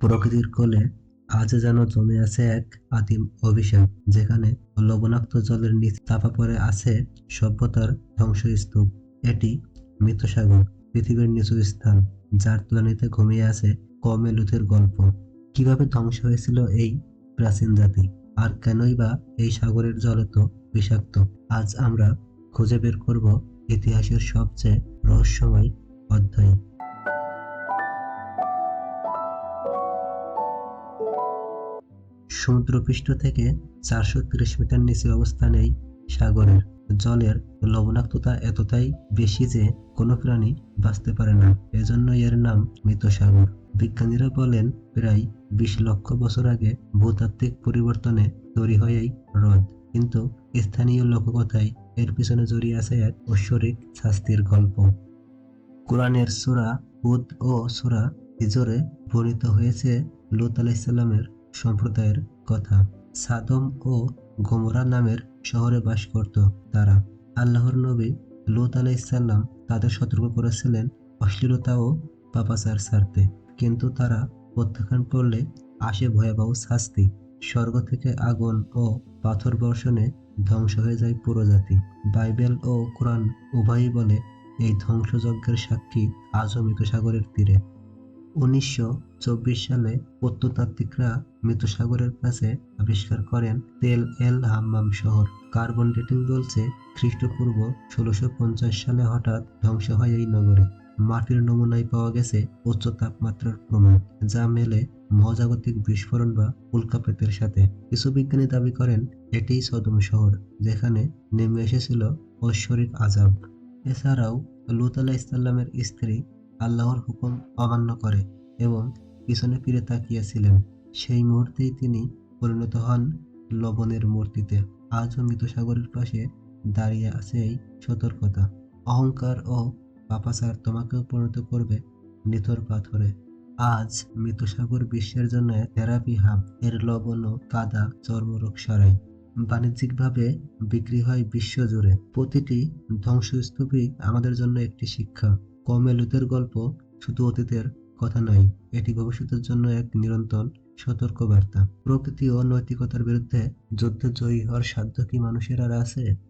প্রকৃতির কোলে আজ যেন জমে আছে এক আদিম অভিশাপ, যেখানে লবণাক্ত জলের নিচে চাপা পড়ে আছে সভ্যতার ধ্বংসস্তূপ। এটি মৃতসাগর, পৃথিবীর নিচু স্থান, যার তুলনাতে ঘুমিয়ে আছে কমেলুথের গল্প। কীভাবে ধ্বংস হয়েছিল এই প্রাচীন জাতি? আর কেনই বা এই সাগরের জল এত বিষাক্ত? আজ আমরা খুঁজে বের করব ইতিহাসের সবচেয়ে রহস্যময় অধ্যায়। সমুদ্রপৃষ্ঠ থেকে চারশো তিরিশ মিটার নিচে অবস্থান এই সাগরের জলের লবণাক্ততা এতটাই বেশি যে কোনো প্রাণী বাঁচতে পারে না। এজন্য এর নাম মৃত সাগর বিজ্ঞানীরা বলেন, প্রায় বিশ লক্ষ বছর আগে ভূতাত্ত্বিক পরিবর্তনে তৈরি হয় এই হ্রদ। কিন্তু স্থানীয় লোককথায় এর পিছনে জড়িয়ে আছে এক ঐশ্বরিক শাস্তির গল্প। কোরআনের সূরা হুদ ও সূরা হিজরে বর্ণিত হয়েছে, লুত আলাইসাল্লামের সম্প্রদায়ের কথা। সাদম ও গোমরা নামের শহরে বাস করত তারা। আল্লাহর নবী লুত আলাইসাল্লাম তাদের সতর্ক করেছিলেন অশ্লীলতা ও পাপাচার ছাড়তে কিন্তু তারা প্রত্যাখ্যান করলে আসে ভয়াবহ শাস্তি। স্বর্গ থেকে আগুন ও পাথর বর্ষণে ধ্বংস হয়ে যায় পুরো জাতি। বাইবেল ও কোরআন উভয়ই বলে, এই ধ্বংসযজ্ঞের সাক্ষী আজও মৃতসাগরের তীরে। উনিশশো চব্বিশ সালে প্রত্নতাত্ত্বিকরা মৃতসাগরের কাছে আবিষ্কার করেন তেল এল হাম্মাম শহর। কার্বন ডেটিং বলছে, খ্রিস্টপূর্ব ষোলোশো সালে হঠাৎ ধ্বংস হয় এই নগরে। মাটির নমুনায় পাওয়া গেছে উচ্চ তাপমাত্রার প্রমাণ, যা মেলে মহাজাগতিক বিস্ফোরণ বা উল্কাপাতের সাথে। কিছু বিজ্ঞানী দাবি করেন, এটিই সদম শহর, যেখানে নেমে এসেছিল ঐশ্বরিক আজাব। এছাড়াও লুত আলাহ ইসলামের স্ত্রী আল্লাহর হুকুম অমান্য করে এবং পিছনে ফিরে তাকিয়েছিলেন। সেই মুহূর্তেই তিনি পরিণত হন লবণের মূর্তিতে। আজও মৃত সাগরের পাশে দাঁড়িয়ে আছে এই সতর্কতা। অহংকার ও পাপাচার তোমাকেও পরিণত করবে নিথর পাথরে। আজ মৃতসাগর বিশ্বের জন্য থেরাপি হাব। এর লবণ ও কাদা চর্মরোগ সারাই বাণিজ্যিকভাবে বিক্রি হয় বিশ্বজুড়ে। প্রতিটি ধ্বংসস্তূপই আমাদের জন্য একটি শিক্ষা। কমেলুদের গল্প শুধু অতীতের কথা নয়, এটি ভবিষ্যতের জন্য এক নিরন্তর সতর্কবার্তা। প্রকৃতি ও নৈতিকতার বিরুদ্ধে যুদ্ধে জয়ী হওয়ার সাধ্য কি মানুষের আর আছে?